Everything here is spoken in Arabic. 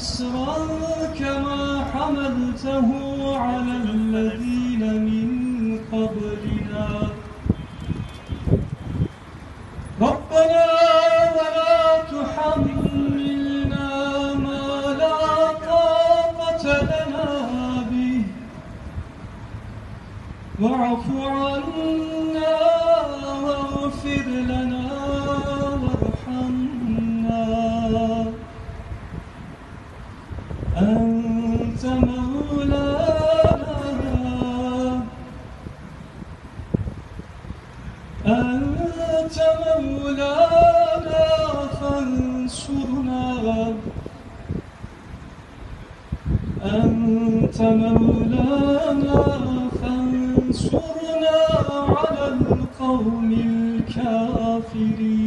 إصرا كما حملته على الذين من قبلنا. ربنا ولا تحملنا ما لا طاقة لنا به. واعف عنا أنت مولانا. أنت مولانا فانصرنا. أنت مولانا فانصرنا على القوم الكافرين.